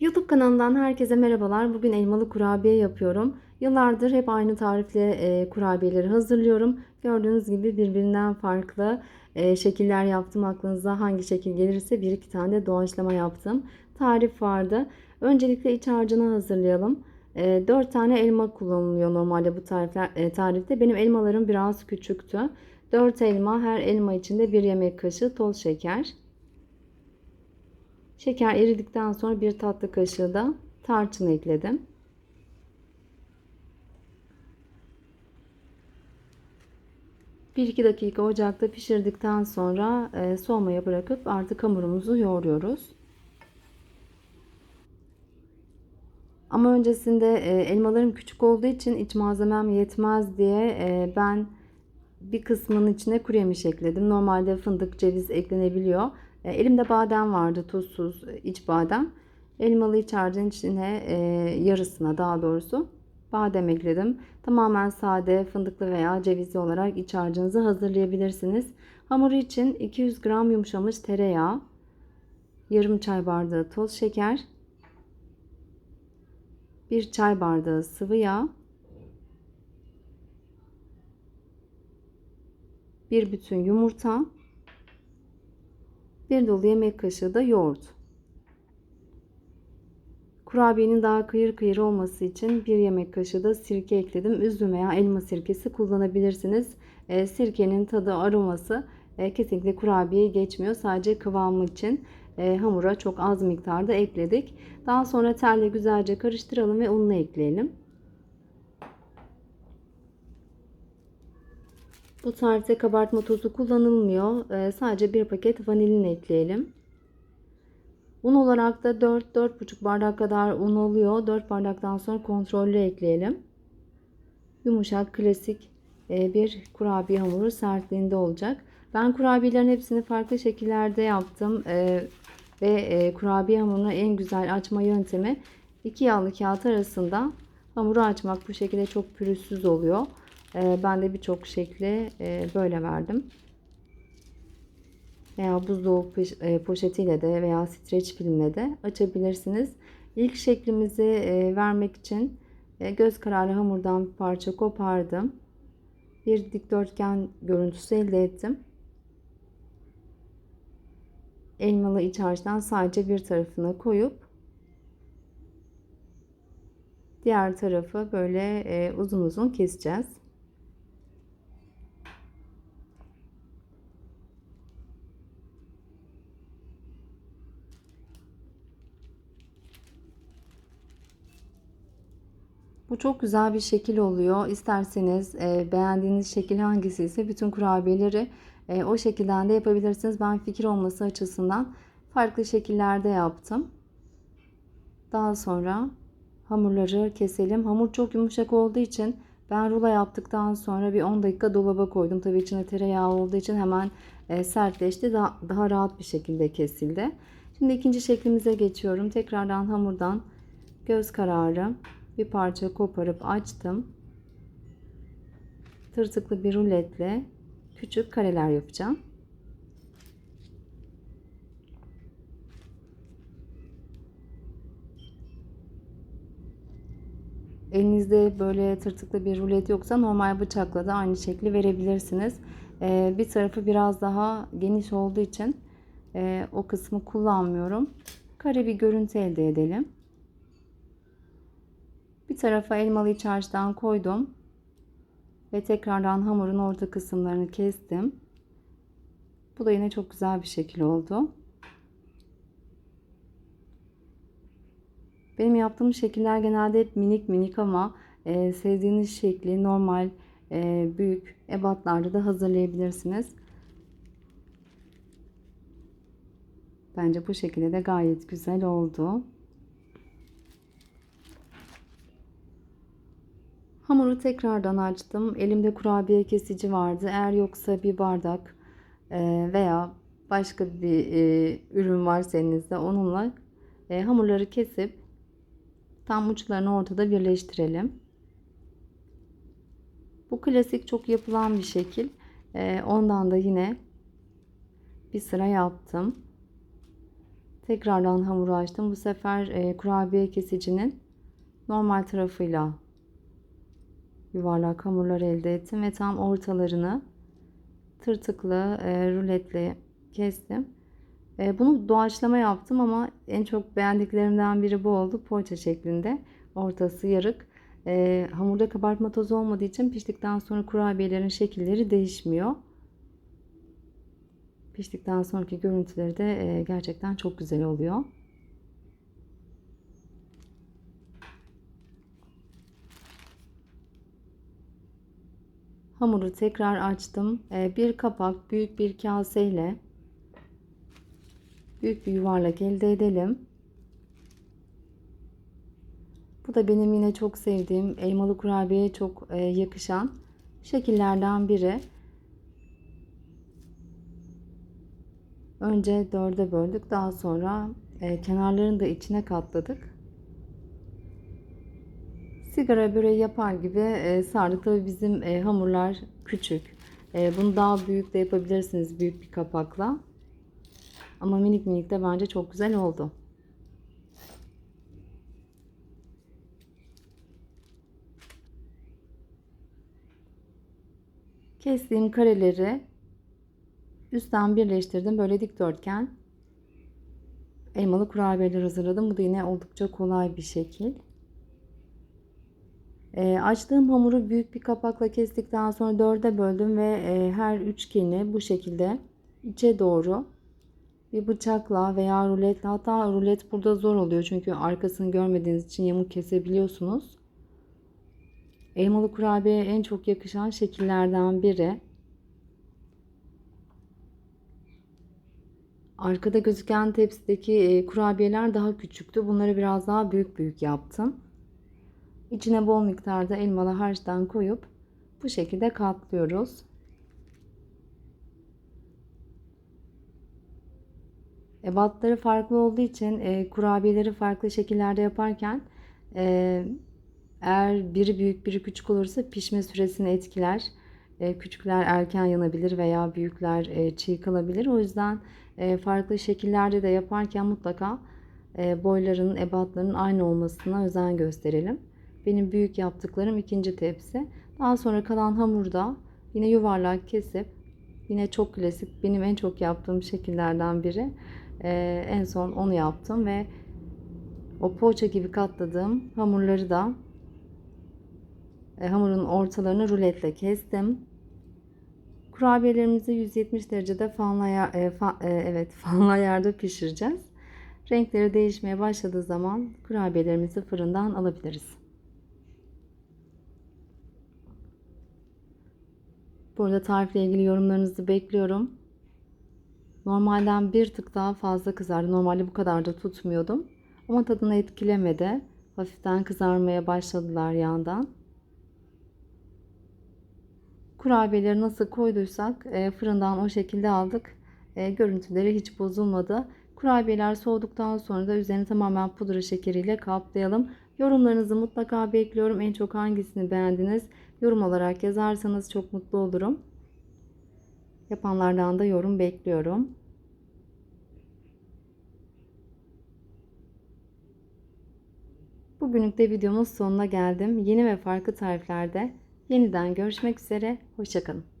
YouTube kanalından herkese merhabalar. Bugün elmalı kurabiye yapıyorum. Yıllardır hep aynı tarifle e, kurabiyeleri hazırlıyorum. Gördüğünüz gibi birbirinden farklı e, şekiller yaptım. Aklınıza hangi şekil gelirse bir iki tane de doğaçlama yaptım. Tarif vardı. Öncelikle iç harcını hazırlayalım. E, 4 tane elma kullanılıyor normalde bu tarifler, e, tarifte. Benim elmalarım biraz küçüktü. 4 elma, her elma içinde 1 yemek kaşığı toz şeker. Şeker eridikten sonra bir tatlı kaşığı da tarçın ekledim. Bir iki dakika ocakta pişirdikten sonra e, soğumaya bırakıp artık hamurumuzu yoğuruyoruz. Ama öncesinde e, elmalarım küçük olduğu için iç malzemem yetmez diye e, ben bir kısmının içine kuru yemiş ekledim. Normalde fındık, ceviz eklenebiliyor. E, elimde badem vardı, tuzsuz iç badem. Elmalı iç harcın içine e, yarısına daha doğrusu badem ekledim. Tamamen sade, fındıklı veya cevizli olarak iç harcınızı hazırlayabilirsiniz. Hamuru için 200 gram yumuşamış tereyağı, yarım çay bardağı toz şeker, 1 çay bardağı sıvı yağ, bir bütün yumurta, bir dolu yemek kaşığı da yoğurt. Kurabiyenin daha kıyır kıyır olması için bir yemek kaşığı da sirke ekledim. Üzüm veya elma sirkesi kullanabilirsiniz. E, sirkenin tadı, aroması e, kesinlikle kurabiyeye geçmiyor. Sadece kıvamı için e, hamura çok az miktarda ekledik. Daha sonra telle güzelce karıştıralım ve ununu ekleyelim. Bu tarifte kabartma tozu kullanılmıyor. Ee, sadece bir paket vanilin ekleyelim. Un olarak da 4-4,5 bardak kadar un oluyor. 4 bardaktan sonra kontrollü ekleyelim. Yumuşak, klasik e, bir kurabiye hamuru sertliğinde olacak. Ben kurabiyelerin hepsini farklı şekillerde yaptım. Ee, ve e, kurabiye hamurunu en güzel açma yöntemi iki yağlı kağıt arasında hamuru açmak. Bu şekilde çok pürüzsüz oluyor. Ee, ben de birçok şekli e, böyle verdim. Veya buzdolabı e, poşetiyle de veya streç filmle de açabilirsiniz. İlk şeklimizi e, vermek için göz kararı hamurdan bir parça kopardım. Bir dikdörtgen görüntüsü elde ettim. Elmalı iç harçtan sadece bir tarafına koyup diğer tarafı böyle uzun uzun keseceğiz. Çok güzel bir şekil oluyor. İsterseniz e, beğendiğiniz şekil hangisi ise bütün kurabiyeleri e, o şekilden de yapabilirsiniz. Ben fikir olması açısından farklı şekillerde yaptım. Daha sonra hamurları keselim. Hamur çok yumuşak olduğu için ben rulo yaptıktan sonra bir 10 dakika dolaba koydum. Tabii içinde tereyağı olduğu için hemen e, sertleşti. Daha, daha rahat bir şekilde kesildi. Şimdi ikinci şeklimize geçiyorum. Tekrardan hamurdan göz kararı bir parça koparıp açtım. Tırtıklı bir ruletle küçük kareler yapacağım. Elinizde böyle tırtıklı bir rulet yoksa normal bıçakla da aynı şekli verebilirsiniz. Ee, bir tarafı biraz daha geniş olduğu için e, o kısmı kullanmıyorum. Kare bir görüntü elde edelim. Bir tarafa elmalı iç harçtan koydum. Ve tekrardan hamurun orta kısımlarını kestim. Bu da yine çok güzel bir şekil oldu. Benim yaptığım şekiller genelde hep minik minik ama e, sevdiğiniz şekli normal e, büyük ebatlarda da hazırlayabilirsiniz. Bence bu şekilde de gayet güzel oldu. Hamuru tekrardan açtım. Elimde kurabiye kesici vardı. Eğer yoksa bir bardak e, veya başka bir e, ürün varsa elinizde onunla e, hamurları kesip tam uçlarını ortada birleştirelim. Bu klasik çok yapılan bir şekil. Ondan da yine bir sıra yaptım. Tekrardan hamuru açtım. Bu sefer kurabiye kesicinin normal tarafıyla yuvarlak hamurlar elde ettim ve tam ortalarını tırtıklı e, ruletle kestim. E, bunu doğaçlama yaptım ama en çok beğendiklerimden biri bu oldu. Poğaça şeklinde. Ortası yarık. E, hamurda kabartma tozu olmadığı için piştikten sonra kurabiyelerin şekilleri değişmiyor. Piştikten sonraki görüntüleri de e, gerçekten çok güzel oluyor. Hamuru tekrar açtım. E, bir kapak büyük bir kaseyle büyük bir yuvarlak elde edelim. Bu da benim yine çok sevdiğim elmalı kurabiyeye çok e, yakışan şekillerden biri. Önce dörde böldük. Daha sonra e, kenarlarını da içine katladık. Sigara böreği yapar gibi e, sardık. Tabii bizim e, hamurlar küçük. E, bunu daha büyük de yapabilirsiniz büyük bir kapakla. Ama minik minik de bence çok güzel oldu. Kestiğim kareleri üstten birleştirdim. Böyle dikdörtgen elmalı kurabiyeler hazırladım. Bu da yine oldukça kolay bir şekil. E, açtığım hamuru büyük bir kapakla kestikten sonra dörde böldüm ve e, her üçgeni bu şekilde içe doğru bir bıçakla veya ruletle hatta rulet burada zor oluyor çünkü arkasını görmediğiniz için yamuk kesebiliyorsunuz. Elmalı kurabiye en çok yakışan şekillerden biri. Arkada gözüken tepsideki e, kurabiyeler daha küçüktü. Bunları biraz daha büyük büyük yaptım. İçine bol miktarda elmalı harçtan koyup bu şekilde katlıyoruz. Ebatları farklı olduğu için e, kurabiyeleri farklı şekillerde yaparken e, eğer biri büyük biri küçük olursa pişme süresini etkiler. E, küçükler erken yanabilir veya büyükler e, çiğ kalabilir. O yüzden e, farklı şekillerde de yaparken mutlaka e, boyların, ebatların aynı olmasına özen gösterelim. Benim büyük yaptıklarım ikinci tepsi. Daha sonra kalan hamurda yine yuvarlak kesip yine çok klasik benim en çok yaptığım şekillerden biri. Ee, en son onu yaptım ve o poğaça gibi katladığım hamurları da e, hamurun ortalarını ruletle kestim. Kurabiyelerimizi 170 derecede fanlı ayar, e, fa, e, evet fanlı ayarda pişireceğiz. Renkleri değişmeye başladığı zaman kurabiyelerimizi fırından alabiliriz. Burada tarifle ilgili yorumlarınızı bekliyorum. Normalden bir tık daha fazla kızardı. Normalde bu kadar da tutmuyordum. Ama tadını etkilemedi. Hafiften kızarmaya başladılar yandan. Kurabiyeleri nasıl koyduysak e, fırından o şekilde aldık. E, görüntüleri hiç bozulmadı. Kurabiyeler soğuduktan sonra da üzerini tamamen pudra şekeriyle kaplayalım. Yorumlarınızı mutlaka bekliyorum. En çok hangisini beğendiniz? Yorum olarak yazarsanız çok mutlu olurum. Yapanlardan da yorum bekliyorum. Bugünlük de videomun sonuna geldim. Yeni ve farklı tariflerde yeniden görüşmek üzere. Hoşçakalın.